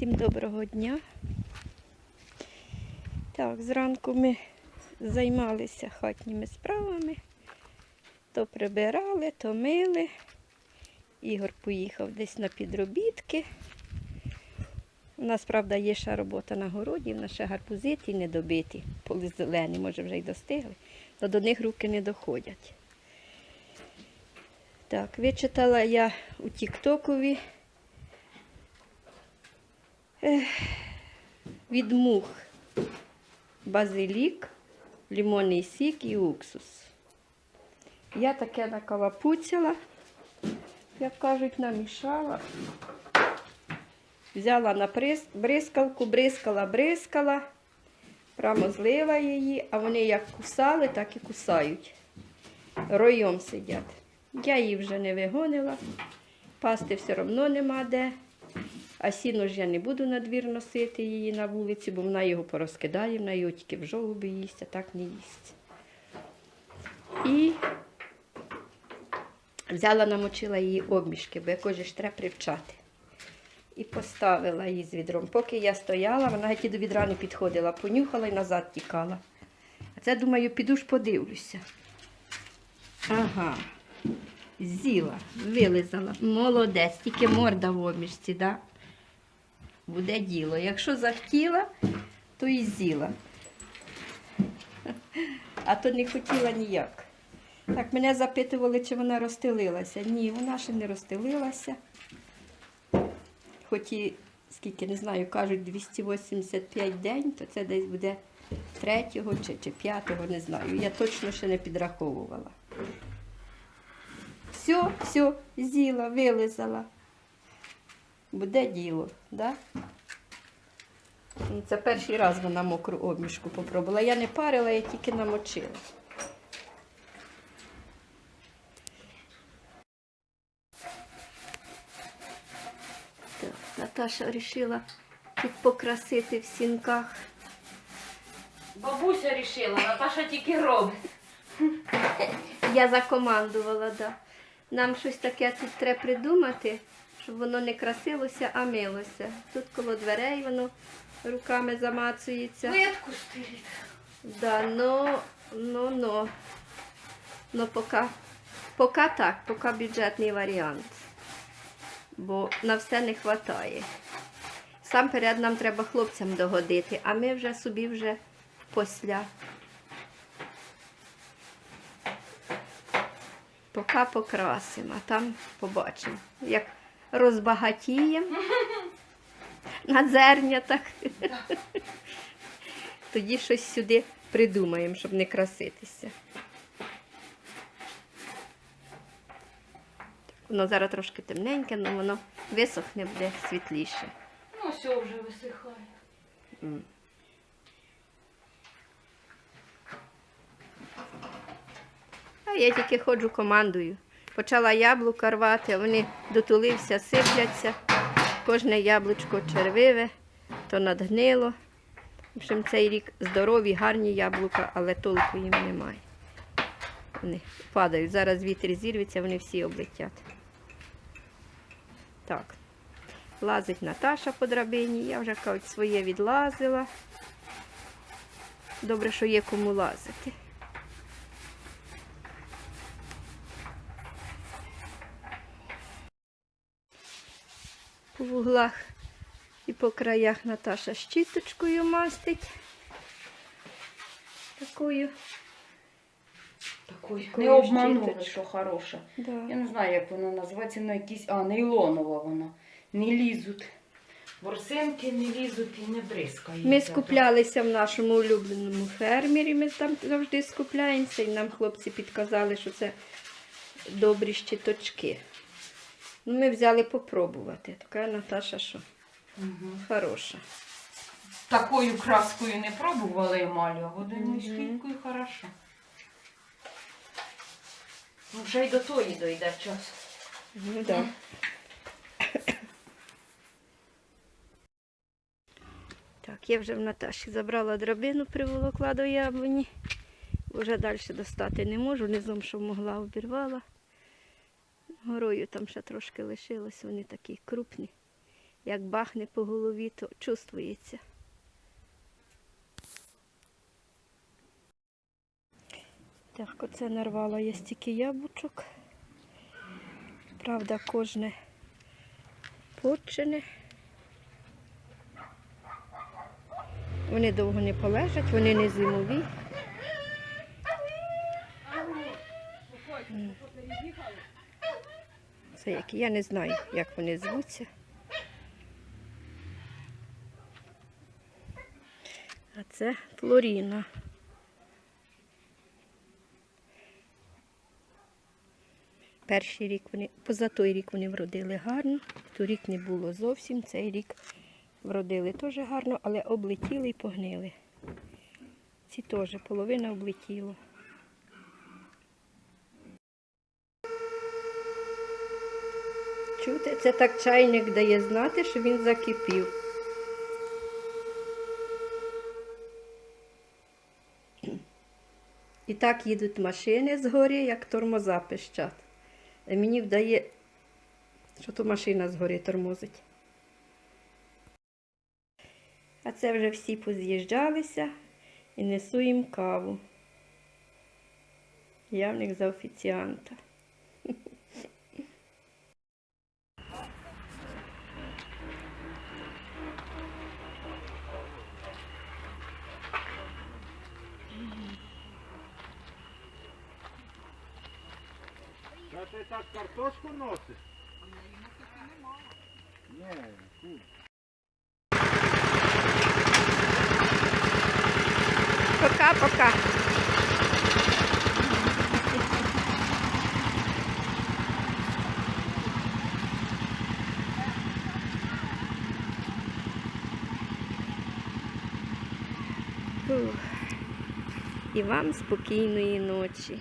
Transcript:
Всім доброго дня. Так, зранку ми займалися хатніми справами. То прибирали, то мили. Ігор поїхав десь на підробітки. У нас, правда, є ще робота на городі, в нас ще гарбузиті не добиті, поли зелені, може вже й достигли, то до них руки не доходять. Так, вичитала я у Тіктокові від мух базилік, лимонний сік і уксус. Я таке накалапуцяла, як кажуть, намішала. Взяла на бризкалку, бризкала, бризкала, прямо злила її, а вони як кусали, так і кусають. Роєм сидять. Я її вже не вигонила, пасти все одно нема де. А сіно ж я не буду на двір носити її на вулиці, бо вона його порозкидає, вона його тільки в жолуби їсть, а так не їсть. І взяла, намочила її обмішки, бо якось ж треба привчати. І поставила її з відром. Поки я стояла, вона геть до відра не підходила, понюхала і назад тікала. А це, думаю, піду ж подивлюся. Ага. З'їла, вилизала. Молодець, тільки морда в обмішці, да? Буде діло. Якщо захотіла, то і з'їла. А то не хотіла ніяк. Так, мене запитували, чи вона розстелилася. Ні, вона ще не розстелилася. Хоч і, скільки не знаю, кажуть 285 день, то це десь буде 3 чи, чи 5, не знаю. Я точно ще не підраховувала. Все, все, з'їла, вилизала. Буде діло, да? Це перший раз вона мокру обмішку попробувала. Я не парила, я тільки намочила. Так, Наташа вирішила тут покрасити в сінках. Бабуся рішила, Наташа тільки робить. Я закомандувала, да. Нам щось таке тут треба придумати, щоб воно не красилося, а милося. Тут коло дверей воно руками замацується. Плитку стирить. Да, ну, ну, ну. Ну, поки, поки так, поки бюджетний варіант. Бо на все не вистачає. Сам перед нам треба хлопцям догодити, а ми вже собі вже посля. Поки покрасимо, а там побачимо. Як розбагатіємо на зернятах. Тоді щось сюди придумаємо, щоб не краситися. Воно зараз трошки темненьке, але воно висохне буде світліше. Ну, все вже висихає. А я тільки ходжу командую. Почала яблука рвати, вони дотулився, сипляться. Кожне яблучко червиве, то надгнило. В общем, цей рік здорові, гарні яблука, але толку їм немає. Вони падають. Зараз вітер зірветься, вони всі облетять. Так. Лазить Наташа по драбині. Я вже кажуть, своє відлазила. Добре, що є кому лазити. По вуглах і по краях Наташа щіточкою мастить. Такою. Такої не обманула, що хороша. Да. Я не знаю, як вона називається, ну якісь. А, нейлонова вона. Не лізуть. Борсинки не лізуть і не бризкають. Ми скуплялися в нашому улюбленому фермері, ми там завжди скупляємося, і нам хлопці підказали, що це добрі щиточки. Ну, ми взяли попробувати. Така Наташа, що Угу. хороша. Такою краскою не пробували емалю, а водяною шкількою хорошо. Ну, вже й до тої дойде час. Ну так. Так, я вже в Наташі забрала драбину, приволокла до яблуні. Вже далі достати не можу, низом, що могла, обірвала. Горою там ще трошки лишилось, вони такі крупні. Як бахне по голові, то чувствується. Так, оце нарвала я стільки яблучок. Правда, кожне почене. Вони довго не полежать, вони не зимові. М. Це які, я не знаю, як вони звуться. А це Флоріна. Перший рік вони, поза той рік вони вродили гарно, торік не було зовсім, цей рік вродили теж гарно, але облетіли і погнили. Ці теж половина облетіла. Чути, це так чайник дає знати, що він закипів. І так їдуть машини згори, як тормоза пищать. Мені вдає, що то машина згори тормозить. А це вже всі поз'їжджалися і несу їм каву. Я в них за офіціанта. Так картошку носиш? Пока-пока. І вам спокійної ночі.